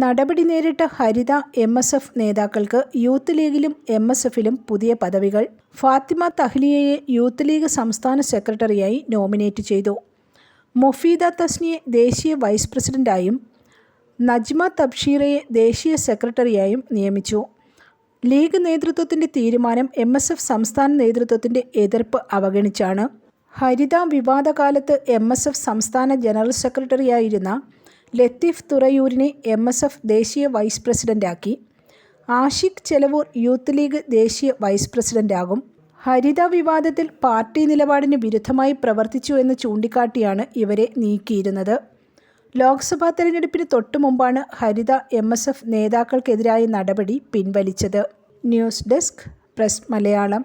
നടപടി നേരിട്ട Haritha M S F നേതാക്കൾക്ക് യൂത്ത് ലീഗിലും എം എസ് എഫിലും പുതിയ പദവികൾ. ഫാത്തിമ തഹ്ലിയയെ യൂത്ത് ലീഗ് സംസ്ഥാന സെക്രട്ടറിയായി നോമിനേറ്റ് ചെയ്തു. മൊഫീദ തസ്നിയെ ദേശീയ വൈസ് പ്രസിഡന്റായും നജ്മ തബ്ഷീറയെ ദേശീയ സെക്രട്ടറിയായും നിയമിച്ചു. ലീഗ് നേതൃത്വത്തിന്റെ തീരുമാനം എം എസ് എഫ് സംസ്ഥാന നേതൃത്വത്തിന്റെ എതിർപ്പ് അവഗണിച്ചാണ്. ഹരിത വിവാദകാലത്ത് എം എസ് എഫ് സംസ്ഥാന ജനറൽ സെക്രട്ടറിയായിരുന്ന ലത്തീഫ് തുറയൂരിനെ എം എസ് എഫ് ദേശീയ വൈസ് പ്രസിഡന്റാക്കി ആഷിഖ് ചെലവൂർ യൂത്ത് ലീഗ് ദേശീയ വൈസ് പ്രസിഡന്റാകും ഹരിത വിവാദത്തിൽ പാർട്ടി നിലപാടിന് വിരുദ്ധമായി പ്രവർത്തിച്ചു എന്ന് ചൂണ്ടിക്കാട്ടിയാണ് ഇവരെ നീക്കിയിരുന്നത്. ലോക്സഭാ തെരഞ്ഞെടുപ്പിന് തൊട്ടു മുമ്പാണ് ഹരിത എം എസ് എഫ് നേതാക്കൾക്കെതിരായ നടപടി പിൻവലിച്ചത്. News desk press Malayalam.